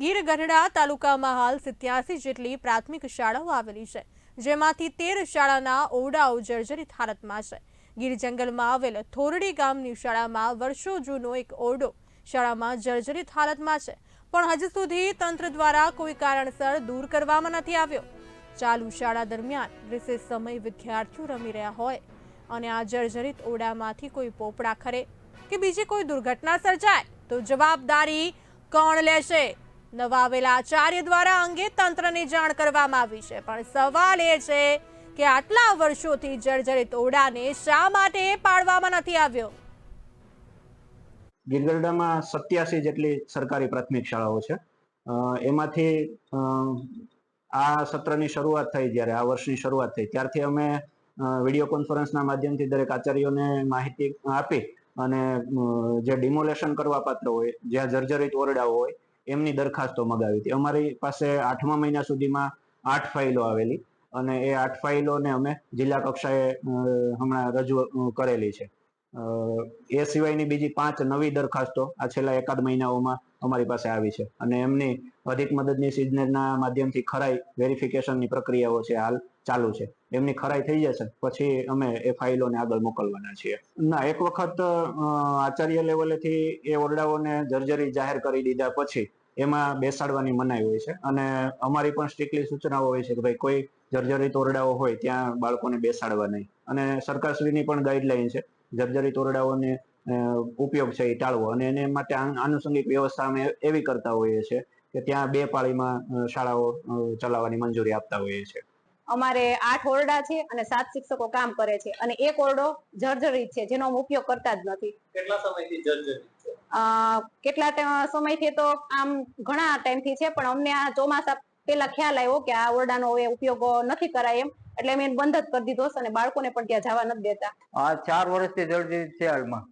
ગીર ગઢડા તાલુકામાં હાલ સિત્યાસી જેટલી પ્રાથમિક શાળાઓ આવેલી છે, જેમાંથી તેર શાળાના ઓરડાઓ જર્જરિત હાલતમાં છે. ગીર જંગલમાં આવેલ થોરડી ગામની શાળામાં વર્ષો જૂનો એક ઓરડો શાળામાં જર્જરિત હાલતમાં છે, પણ હજુ સુધી તંત્ર દ્વારા કોઈ કારણસર દૂર કરવામાં નથી આવ્યો. ચાલુ શાળા દરમિયાન રિસેસ સમય વિદ્યાર્થીઓ રમી રહ્યા હોય અને આ જર્જરિત ઓરડામાંથી કોઈ પોપડા ખરે કે બીજી કોઈ દુર્ઘટના સર્જાય તો જવાબદારી કોણ લેશે? નવા આવેલા આચાર્ય દ્વારા અંગે તંત્રને જાણ કરવામાં આવી છે. પણ સવાલ એ છે કે આટલા વર્ષોથી જર્જરિત ઓરડાને શા માટે પાડવામાં નથી આવ્યો? ગીરગઢડામાં સત્યાસી જેટલી સરકારી પ્રાથમિક શાળાઓ છે. એમાંથી આ સત્રની શરૂઆત થઈ જ્યારે, આ વર્ષની શરૂઆત થઈ. ત્યારથી અમે વીડિયો કોન્ફરન્સના માધ્યમથી દરેક આચાર્યોને માહિતી આપી અને જે ડિમોલેશન કરવા પાત્ર હોય, જ્યાં જર્જરિત ઓરડાઓ હોય એમની દરખાસ્તો મગાવી હતી. અમારી પાસે આઠમા મહિના સુધીમાં આઠ ફાઇલો આવેલી અને એ આઠ ફાઇલોને અમે જિલ્લા કક્ષાએ હમણાં રજૂ કરેલી છે. એ સિવાયની બીજી પાંચ નવી દરખાસ્તો આ છેલ્લા એકાદ મહિનાઓમાં અમારી પાસે આવી છે અને એમની અધિક મદદનીશ ઇજનેરના માધ્યમથી ખરાઈ વેરિફિકેશનની પ્રક્રિયાઓ છે હાલ ચાલુ છે. એમની ખરાઈ થઈ જશે, પછી અમે એ ફાઇલોને આગળ મોકલવાના છીએ. ના, એક વખત આચાર્ય લેવલેથી એ ઓરડાઓને જર્જરી જાહેર કરી દીધા પછી એમાં બેસાડવાની મનાઈ હોય છે. અને અમારી પણ સ્ટ્રિક્ટલી સૂચનાઓ હોય છે કે ભાઈ કોઈ જર્જરિત ઓરડાઓ હોય ત્યાં બાળકોને બેસાડવા નહીં. અને સરકારશ્રીની પણ ગાઈડલાઈન છે. જર્જરિત ઓરડાઓને ઉપયોગ છે એ ટાળવો. અને એને માટે આન- આનુષંગિક વ્યવસ્થા અમે એવી કરતા હોઈએ છીએ કે ત્યાં બે પાળીમાં શાળાઓ ચલાવવાની મંજૂરી આપતા હોઈએ છીએ. અમારે આઠ ઓરડા છે અને સાત શિક્ષકો કામ કરે છે. અને એક ઓરડો જર્જરિત છે જેનો અમે ઉપયોગ કરતા જ નથી. કેટલા સમયથી જર્જરિત છે? કેટલા સમયથી તો આમ ઘણા ટાઈમથી છે, પણ અમને આ ચોમાસા પેલા ખ્યાલ આવ્યો કે આ ઓરડાનો હવે ઉપયોગ નથી કરાય એમ, એટલે અમે બંધ જ કરી દીધો અને બાળકોને પણ ત્યાં જવા નથી દેતા. આ ચાર વર્ષથી જર્જરિત છે હાલમાં.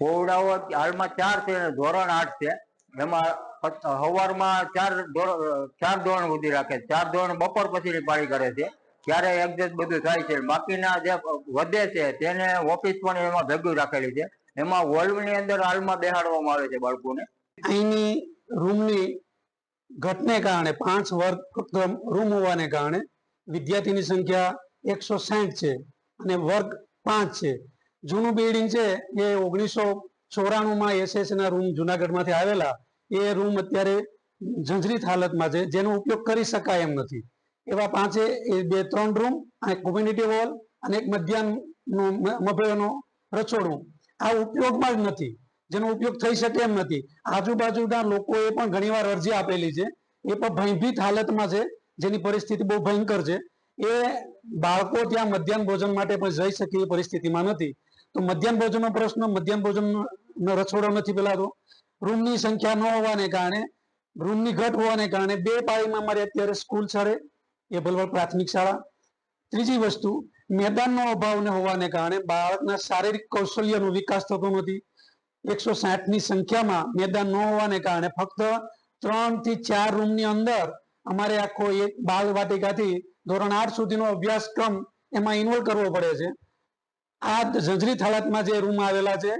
ઓરડાઓ હાલમાં ચાર છે ધોરણ આઠ છે. એમાં સવારમાં ચાર ધોરણ ચાર ધોરણ સુધી રાખે છે. ચાર ધોરણ બપોર પછીની પાળી કરે છે. ત્યારે એડજસ્ટ બધું થાય છે. બાકીના જે વધે છે, તેને ઓફિસ પણ એમાં ભેગું રાખેલી છે. એમાં વર્લ્ડની અંદર હાલમાં બેહાડવામાં આવે છે બાળકોને. અહીંની રૂમની ઘટને કારણે, પાંચ વર્ગ રૂમ હોવાને કારણે, વિદ્યાર્થીની સંખ્યા એકસો સાઠ છે અને વર્ગ પાંચ છે. જૂનું બિલ્ડિંગ છે એ ઓગણીસો ચોરાણુંમાં એસએસના રૂમ જુનાગઢમાંથી આવેલા. એ રૂમ અત્યારે જંજરીત હાલતમાં છે. જેનો ઉપયોગ કરી શકાય એમ નથી. એવા પાંચે બે, ત્રણ રૂમ અને કોમ્યુનિટી હોલ અને એક મધ્યાહનનું મભયનો રસોડું. આ ઉપયોગમાં જ નથી. જેનો ઉપયોગ થઈ શકે એમ નથી. આજુબાજુના લોકોએ પણ ઘણીવાર અરજી આપેલી છે. એ પણ ભયભીત હાલતમાં છે. જેની પરિસ્થિતિ બહુ ભયંકર છે. એ બાળકો ત્યાં મધ્યાહન ભોજન માટે પણ જઈ શકે એ પરિસ્થિતિમાં નથી. તો મધ્યાહન ભોજનનો પ્રશ્ન, મધ્યાહન ભોજનનો રસોડો નથી પેલાતો રૂમની સંખ્યા ન હોવાને કારણે, રૂમની ઘટ હોવાને કારણે બે પાળીમાં મારે અત્યારે સ્કૂલ ચાલે એ ભલવડ પ્રાથમિક શાળા. ત્રીજી વસ્તુ મેદાનનો અભાવ ને હોવાને કારણે બાળકના શારીરિક કૌશલ્યનો વિકાસ થતો નથી. એકસો સાઠની સંખ્યામાં મેદાન ન હોવાને કારણે ફક્ત ત્રણથી ચાર રૂમની અંદર અમારે આખો એક બાળ વાટિકાથી ધોરણ આઠ સુધીનો અભ્યાસક્રમ એમાં ઇન્વોલ્વ કરવો પડે છે. આ જજરીત હાલતમાં જે રૂમ આવેલા છે,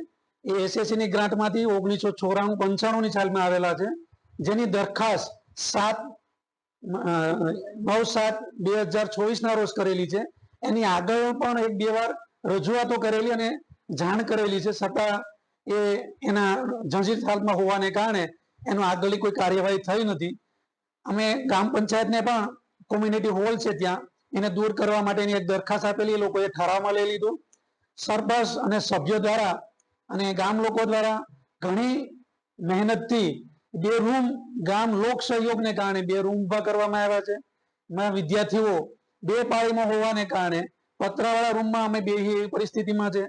એ એસએસસી ની ગ્રાન્ટમાંથી ઓગણીસો ચોરાણું પંચાણું ની સાલમાં આવેલા છે. જેની દરખાસ્ત સાત નવ સાત બે હજાર ચોવીસ ના રોજ કરેલી છે. એની આગળ પણ એક બે વાર રજૂઆતો કરેલી અને જાણ કરેલી છે. છતાં એ એના જંજીર હાલમાં હોવાને કારણે એનો આગળની કોઈ કાર્યવાહી થઈ નથી. અમે ગ્રામ પંચાયતને પણ કોમ્યુનિટી હોલ છે ત્યાં. એને દૂર કરવા માટેની એક દરખાસ્ત આપેલી, એ લોકોએ ઠરાવમાં લઈ લીધું. સરપંચ અને સભ્યો દ્વારા અને ગામ લોકો દ્વારા ઘણી મહેનતથી બે રૂમ ગામ લોક સહયોગને કારણે બે રૂમ ઊભા કરવામાં આવ્યા છે. એમાં વિદ્યાર્થીઓ બે પાળીમાં હોવાને કારણે પતરાવાળા રૂમમાં અમે બે એવી પરિસ્થિતિમાં છે.